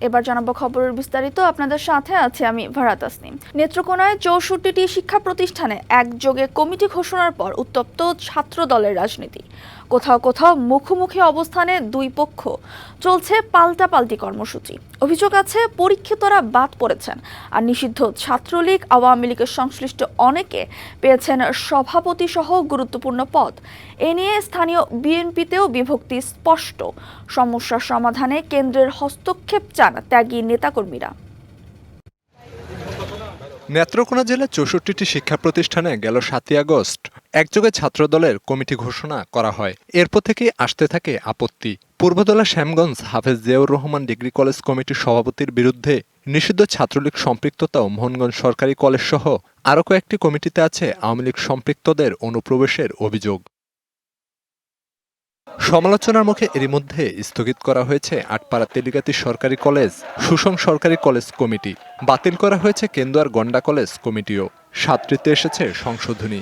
এবার জানাব খবরের বিস্তারিত। আপনাদের সাথে আছে আমি ভারাত আসনিম নেত্রকোনায় চৌষট্টিটি শিক্ষা প্রতিষ্ঠানে একযোগে কমিটি ঘোষণার পর উত্তপ্ত ছাত্র দলের রাজনীতি। কোথাও কোথাও মুখোমুখি অবস্থানে দুই পক্ষ। চলছে পাল্টাপাল্টি কর্মসূচি। অভিযোগ আছে, পরীক্ষিতরা বাদ পড়েছেন। আর নিষিদ্ধ ছাত্রলীগ, আওয়ামী লীগের সংশ্লিষ্ট অনেকে পেয়েছেন সভাপতি সহ গুরুত্বপূর্ণ পদ। এ নিয়ে স্থানীয় বিএনপিতেও বিভক্তি স্পষ্ট। সমস্যার সমাধানে কেন্দ্রের হস্তক্ষেপ চান ত্যাগী নেতাকর্মীরা। নেত্রকোনা জেলার চৌষট্টিটি শিক্ষা প্রতিষ্ঠানে গেল সাতই আগস্ট। একযোগে ছাত্রদলের কমিটি ঘোষণা করা হয়। এরপর থেকেই আসতে থাকে আপত্তি। পূর্বদলা শ্যামগঞ্জ হাফেজ জিয়াউর রহমান ডিগ্রি কলেজ কমিটির সভাপতির বিরুদ্ধে নিষিদ্ধ ছাত্রলীগ সম্পৃক্ততা ও মোহনগঞ্জ সরকারি কলেজ সহ আরও কয়েকটি কমিটিতে আছে আওয়ামী লীগ সম্পৃক্তদের অনুপ্রবেশের অভিযোগ। সমালোচনার মুখে এরই মধ্যে স্থগিত করা হয়েছে আটপাড়া তেলিগাতি সরকারি কলেজ, সুষম সরকারি কলেজ কমিটি। বাতিল করা হয়েছে কেন্দুয়ার গন্ডা কলেজ কমিটিও। সাতটিতে এসেছে সংশোধনী।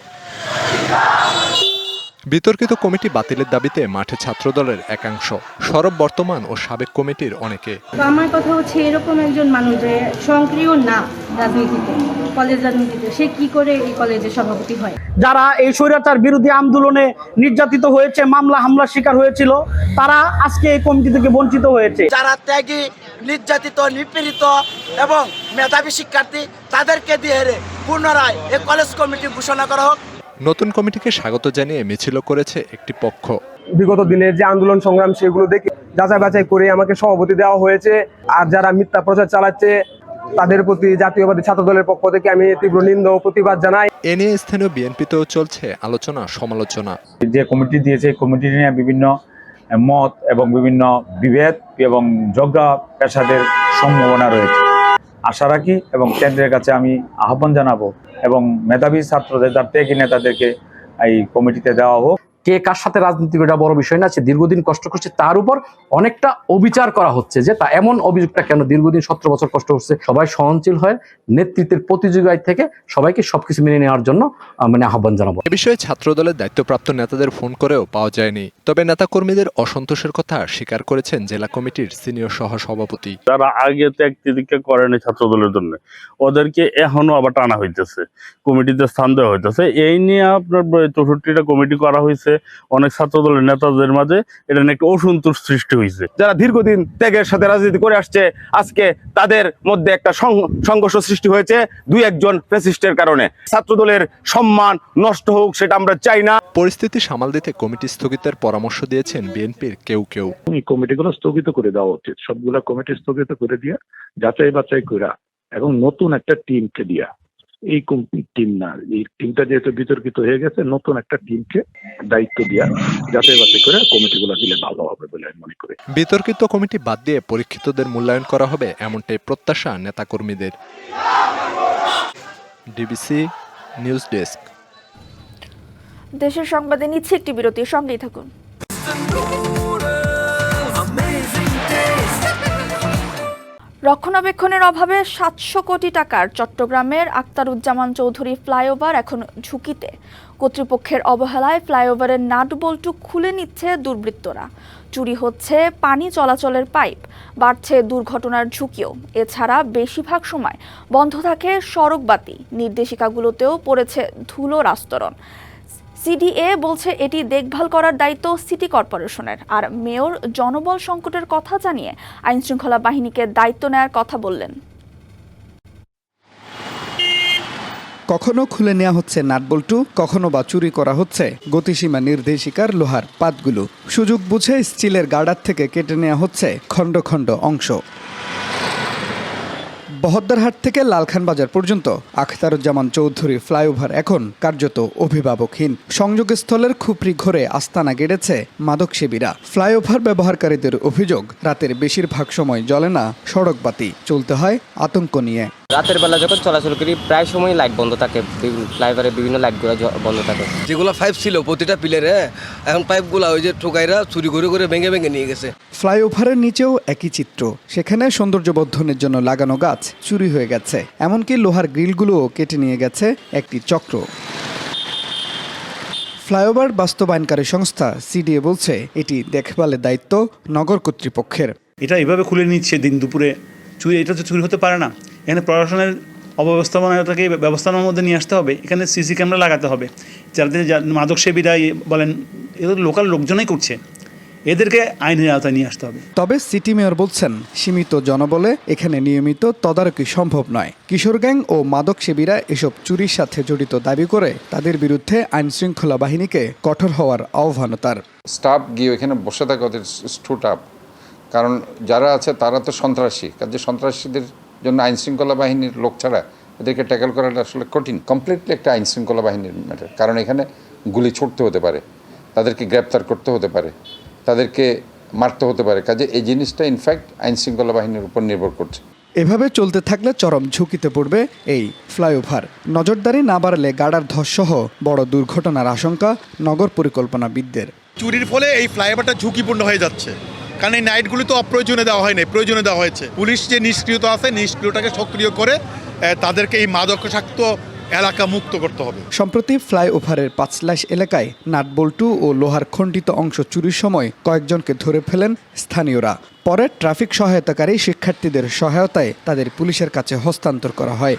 বিতর্কিত কমিটি বাতিলের দাবিতে মাঠে ছাত্রদলের একাংশ সরব বর্তমান ও সাবেক কমিটির অনেকে। আমার কথা হচ্ছে এরকম একজন মানুষ যে সক্রিয় না রাজনীতিতে কলেজ রাজনীতিতে সে কি করে এই কলেজের সভাপতি হয়? যারা এই স্বৈরাচার বিরোধী আন্দোলনে নির্যাতিত হয়েছে মামলা হামলার শিকার হয়েছিল তারা আজকে এই কমিটি থেকে বঞ্চিত হয়েছে। যারা ত্যাগী নির্যাতিত নিপীড়িত এবং মেধাবী শিক্ষার্থী তাদেরকে দিয়ে পুনরায় এই কলেজ কমিটি ঘোষণা করা হোক। নতুন কমিটিকে স্বাগত জানিয়ে মিছিল করেছে একটি পক্ষ। বিগত দিনের যে আন্দোলন সংগ্রাম সেগুলো দেখে যাচাই বাছাই করে আমাকে সভাপতি দেওয়া হয়েছে। আর যারা মিথ্যা প্রচার চালাচ্ছে তাদের প্রতি জাতীয়বাদী ছাত্র দলের পক্ষ থেকে আমি তীব্র নিন্দা ও প্রতিবাদ জানাই। এ নিয়ে স্থানীয় বিএনপিতেও চলছে আলোচনা সমালোচনা। যে কমিটি দিয়েছে কমিটি নিয়ে বিভিন্ন মত এবং বিভিন্ন বিভেদ এবং ঝগড়া পেশাদের সম্ভাবনা রয়েছে। আশা রাখি এবং কেন্দ্রের কাছে আমি আহ্বান জানাব এবং মেধাবী ছাত্রদের যার ত্যাগী নেতাদেরকে এই কমিটিতে দেওয়া হোক। কে কার সাথে রাজনীতি করে এটা বড় বিষয় না সে দীর্ঘদিন কষ্ট করছে তার উপর অনেকটা অবিচার করা হচ্ছে যে তা এমন অভিযোগটা কেন দীর্ঘদিন সতেরো বছর কষ্ট করছে? সবাই সহনশীল হয় নেতৃত্বের প্রতিযোগিতায় থেকে সবাইকে সবকিছু মেনে নেওয়ার জন্য মানে আহ্বান জানাব। এ বিষয়ে ছাত্রদলের দায়িত্বপ্রাপ্ত নেতাদের ফোন করেও পাওয়া যায়নি। তবে নেতাকর্মীদের অসন্তোষের কথা স্বীকার করেছেন জেলা কমিটির সিনিয়র সহ সভাপতি তারা আগে ত্যাগ তিতিক্ষা করেনি ছাত্র দলের জন্য। ওদেরকে এখনও আবার টানা হইতেছে। কমিটিতে স্থান দেওয়া হইতেছে। এই নিয়ে আপনার চৌষট্টিটা কমিটি করা হয়েছে অনেক ছাত্র দলের নেতাদের মাঝে এটা নিয়ে একটা অসন্তোষ সৃষ্টি হয়েছে যারা দীর্ঘদিন ত্যাগের সাথে রাজনীতি করে আসছে আজকে তাদের মধ্যে একটা সং- সংঘর্ষ সৃষ্টি হয়েছে দুই একজন ফ্যাসিস্টের কারণে। ছাত্র দলের সম্মান নষ্ট হোক সেটা আমরা চাই না। পরিস্থিতি সামাল দিতে কমিটি স্থগিতের পরামর্শ দিয়েছেন বিএনপির কেউ কেউ। এই কমিটিগুলো স্থগিত করে দেওয়া উচিত। সবগুলা কমিটি স্থগিত করে দিয়া যাচাই বাছাই করা এবং নতুন একটা টিমকে দিয়া। এই টিম না এই টিমটা যেহেতু বিতর্কিত হয়ে গেছে নতুন একটা টিমকে দায়িত্ব দিয়া যাচাই বাছাই করে কমিটিগুলো দিলে ভালো হবে বলে আমি মনে করি। বিতর্কিত কমিটি বাদ দিয়ে পরীক্ষিতদের মূল্যায়ন করা হবে এমনটাই প্রত্যাশা নেতাকর্মীদের। DBC news desk. দেশের সংবাদে নিচ্ছে একটি বিরতির সঙ্গেই থাকুন। রক্ষণাবেক্ষণের অভাবে সাতশো কোটি টাকার চট্টগ্রামের আক্তারুজ্জামান চৌধুরী ফ্লাইওভার এখন ঝুঁকিতে। কর্তৃপক্ষের অবহেলায় ফ্লাইওভারের নাট বল্টু খুলে নিচ্ছে দুর্বৃত্তরা। চুরি হচ্ছে পানি চলাচলের পাইপ, বাড়ছে দুর্ঘটনার ঝুঁকিও। এছাড়া বেশিরভাগ সময় বন্ধ থাকে সড়ক বাতি নির্দেশিকাগুলোতেও পড়েছে ধুলোর আস্তরণ সিডিএ বলছে এটি দেখভাল করার দায়িত্ব সিটি কর্পোরেশনের। আর মেয়র জনবল সংকটের কথা জানিয়ে আইনশৃঙ্খলা বাহিনীকে দায়িত্ব নেয়ার কথা বললেন। কখনো খুলে নেওয়া হচ্ছে নাটবল্টু, কখনো বা চুরি করা হচ্ছে গতিসীমা নির্দেশিকার লোহার পাতগুলো। সুযোগ বুঝে স্টিলের গার্ডার থেকে কেটে নেওয়া হচ্ছে খণ্ড খণ্ড অংশ। বহদ্দারহাট থেকে লালখান বাজার পর্যন্ত আখতারুজ্জামান চৌধুরী ফ্লাইওভার এখন কার্যত অভিভাবকহীন। সংযোগস্থলের খুপরি ঘরে আস্তানা গেড়েছে মাদক সেবীরা ফ্লাইওভার ব্যবহারকারীদের অভিযোগ, রাতের বেশিরভাগ সময় জ্বলে না সড়ক বাতি চলতে হয় আতঙ্ক নিয়ে। রাতের বেলা যখন চলাচল করি প্রায় সময় লাইট বন্ধ থাকে। ফ্লাইওভারের বিভিন্ন লাইটগুলো বন্ধ থাকে। যেগুলো পাইপ ছিল প্রতিটা পিলারে এখন পাইপগুলো ওই যে ঠোকাইরা চুরি করে করে ভেঙে ভেঙে নিয়ে গেছে। ফ্লাইওভারের নিচেও একই চিত্র। সেখানে সৌন্দর্যবর্ধনের জন্য লাগানো গাছ চুরি হয়ে গেছে। এমনকি লোহার গ্রিলগুলোও কেটে নিয়ে গেছে একটি চক্র। ফ্লাইওভার বাস্তবায়নকারী সংস্থা সিডিএ বলছে এটি দেখভালের দায়িত্ব নগর কর্তৃপক্ষের। এটা এভাবে খুলে নিচ্ছে দিন দুপুরে। চুরি এটা তো চুরি হতে পারে না। এখানে প্রশাসনের অব্যবস্থাপনাটাকে ব্যবস্থাপনার মধ্যে নিয়ে আসতে হবে। এখানে সিসি ক্যামেরা লাগাতে হবে। যাদের মাদক সেবীরা বলেন এদের লোকাল লোকজনই করছে। এদেরকে আইনের আওতায় নিয়ে আসতে হবে। তবে সিটি মেয়র বলছেন সীমিত জনবলে এখানে নিয়মিত তদারকি সম্ভব নয়। কিশোর গ্যাং ও মাদক সেবীরা এসব চুরির সাথে জড়িত দাবি করে তাদের বিরুদ্ধে আইন শৃঙ্খলা বাহিনীকে কঠোর হওয়ার আহ্বান তার। স্টাফ গিয়ে এখানে বসে থাকে ওদের স্টুট আপ। কারণ যারা আছে তারা তো সন্ত্রাসী। কাজে সন্ত্রাসীদের জন্য আইন শৃঙ্খলা বাহিনীর লোক ছাড়া এদেরকে ট্যাকেল করাটা আসলে কঠিন কমপ্লিটলি একটা আইন শৃঙ্খলা বাহিনীর ম্যাটার কারণ এখানে গুলি ছুটতে হতে পারে তাদেরকে গ্রেপ্তার করতে হতে পারে তাদেরকে মারতে হতে পারে। কাজে এই জিনিসটা ইনফ্যাক্ট আইন শৃঙ্খলা বাহিনীর উপর নির্ভর করছে। এভাবে চলতে থাকলে চরম ঝুঁকিতে পড়বে এই ফ্লাইওভার। নজরদারি না বাড়লে গাড়ার ধসসহ বড় দুর্ঘটনার আশঙ্কা নগর পরিকল্পনাবিদদের। চুরির ফলে এই ফ্লাইওভারটা ঝুঁকিপূর্ণ হয়ে যাচ্ছে। কারণ এই নাইটগুলি তো অপ্রয়োজনে দেওয়া হয়নি, প্রয়োজনে দেওয়া হয়েছে। পুলিশ যে নিষ্ক্রিয়তা আছে, নিষ্ক্রিয়তাকে সক্রিয় করে তাদেরকে এই মাদকাসক্ত এলাকা মুক্ত করতে হবে। সম্প্রতি ফ্লাইওভারের পাঁচলাইশ এলাকায় নাটবল্টু ও লোহার খণ্ডিত অংশ চুরির সময় কয়েকজনকে ধরে ফেলেন স্থানীয়রা। পরে ট্রাফিক সহায়তাকারী শিক্ষার্থীদের সহায়তায় তাদের পুলিশের কাছে হস্তান্তর করা হয়।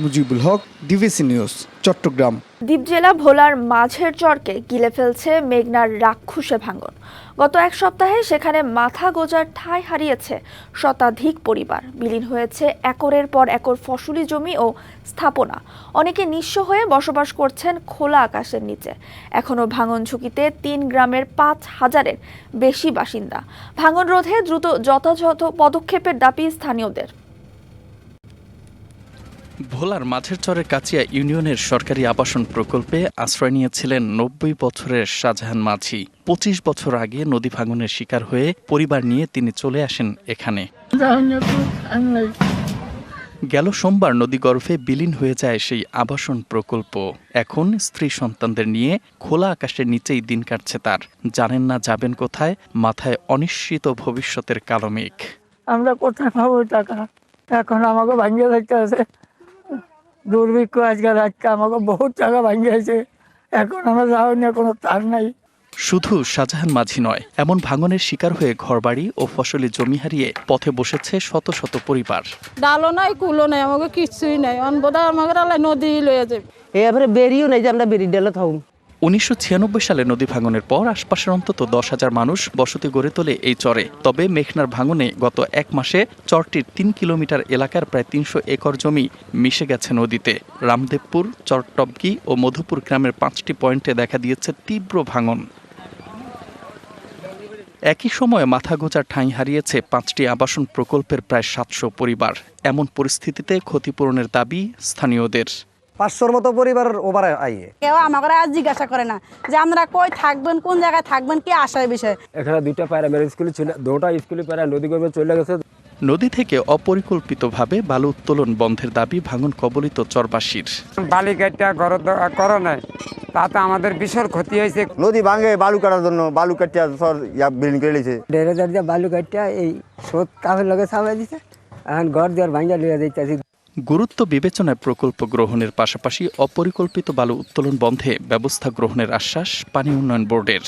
Mujibul Haque DBC news, Chittagong. দ্বীপ জেলা ভোলার মাঝের চরকে গিলে ফেলছে মেঘনার রাক্ষুসে ভাঙন। গত এক সপ্তাহে সেখানে মাথা গোজার ঠাঁই হারিয়েছে শতাধিক পরিবার। বিলীন হয়েছে একরের পর একর ফসলি জমি ও স্থাপনা। অনেকে নিঃস্ব হয়ে বসবাস করছেন খোলা আকাশের নিচে। এখনও ভাঙন ঝুঁকিতে তিন গ্রামের পাঁচ হাজারের বেশি বাসিন্দা। ভাঙন রোধে দ্রুত যথাযথ পদক্ষেপের দাবি স্থানীয়দের। ভোলার মাঝের চরের কাছিয়া ইউনিয়নের সরকারি আবাসন প্রকল্পে আশ্রয় নিয়েছিলেন নব্বই বছরের শাহজাহান মাঝি। পঁচিশ বছর আগে নদী ভাঙনের শিকার হয়ে পরিবার নিয়ে তিনি চলে আসেন এখানে। গেল সোমবার নদী গর্ভে বিলীন হয়ে যায় সেই আবাসন প্রকল্প। এখন স্ত্রী সন্তানদের নিয়ে খোলা আকাশের নিচেই দিন কাটছে তার। জানেন না যাবেন কোথায়, মাথায় অনিশ্চিত ভবিষ্যতের কালো মেঘ। আমরা কোথায় পাবো টাকা? এখন আমাকে ভাঙিয়ে থাকতে আছে দুর্ভিক্ষ আজকাল আজকে আমাকে বহুত টাকা ভাঙিয়েছে। এখন আমার যাওয়ার নিয়ে কোনো তার নাই। শুধু শাহজাহান মাঝি নয় এমন ভাঙনের শিকার হয়ে ঘরবাড়ি ও ফসলি জমি হারিয়ে পথে বসেছে শত শত পরিবার। ডালও নাই কুলো নাই আমাকে কিছুই নাই। অনবদা আমাকে নদী লয়ে যাবে। এবারে বেরিয়েও নাই যে আমরা বেরিয়ে ডালো থাকুন। উনিশশো ছিয়ানব্বই সালে নদী ভাঙনের পর আশপাশের অন্তত দশ হাজার মানুষ বসতি গড়ে তোলে এই চরে। তবে মেঘনার ভাঙনে গত এক মাসে চরটির তিন কিলোমিটার এলাকার প্রায় তিনশো একর জমি মিশে গেছে নদীতে। রামদেবপুর চরটবগি ও মধুপুর গ্রামের পাঁচটি পয়েন্টে দেখা দিয়েছে তীব্র ভাঙন। একই সময়ে মাথা গোজার ঠাঁই হারিয়েছে পাঁচটি আবাসন প্রকল্পের প্রায় সাতশো পরিবার। এমন পরিস্থিতিতে ক্ষতিপূরণের দাবি স্থানীয়দের। পাঁচশোর মতো পরিবার ওভার আইয়ে। কেউ আমাকে আজ জিজ্ঞাসা করে না যে আমরা কই থাকবেন কোন জায়গায় থাকবেন কি আশার বিষয়? এখানে দুইটা প্রাইমারি স্কুল ছিল দুটা স্কুলে প্রায় নদী গর্ভে চলে গেছে। নদী থেকে অপরিকল্পিতভাবে বালু উত্তোলন বন্ধের দাবি ভাঙন কবলিত চরবাসীর। বালিকাটা করো নাই। তাতে আমাদের বিশাল ক্ষতি হয়েছে। নদী ভাঙে বালু কাটার জন্য বালু কাটিয়া সর ইয়া বিল্ডিং করে লিছে ডেরে দিয়ে বালু কাটিয়া এই সোত কাফের লগে সামাই দিছে। এখন ঘর দেওয়ার ভাঙ্গা লিয়ে দিতেছি গুরুত্ব বিবেচনায় প্রকল্প গ্রহণের পাশাপাশি অপরিকল্পিত বালু উত্তোলন বন্ধে ব্যবস্থা গ্রহণের আশ্বাস পানি উন্নয়ন বোর্ডের।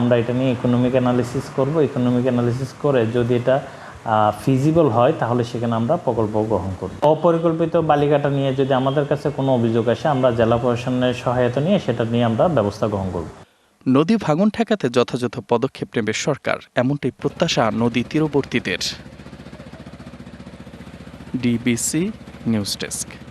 আমরা এটা নিয়ে ইকোনমিক অ্যানালিসিস করব। ইকোনমিক অ্যানালিসিস করে যদি এটা ফিজিবল হয় তাহলে সেখানে আমরা প্রকল্প গ্রহণ করব। অপরিকল্পিত বালিকাটা নিয়ে যদি আমাদের কাছে কোনো অভিযোগ আসে আমরা জেলা প্রশাসনের সহায়তা নিয়ে সেটা নিয়ে আমরা ব্যবস্থা গ্রহণ করব। নদী ভাঙন ঠেকাতে যথাযথ পদক্ষেপ নেবে সরকার এমনটাই প্রত্যাশা নদী তীরবর্তীদের। DBC news desk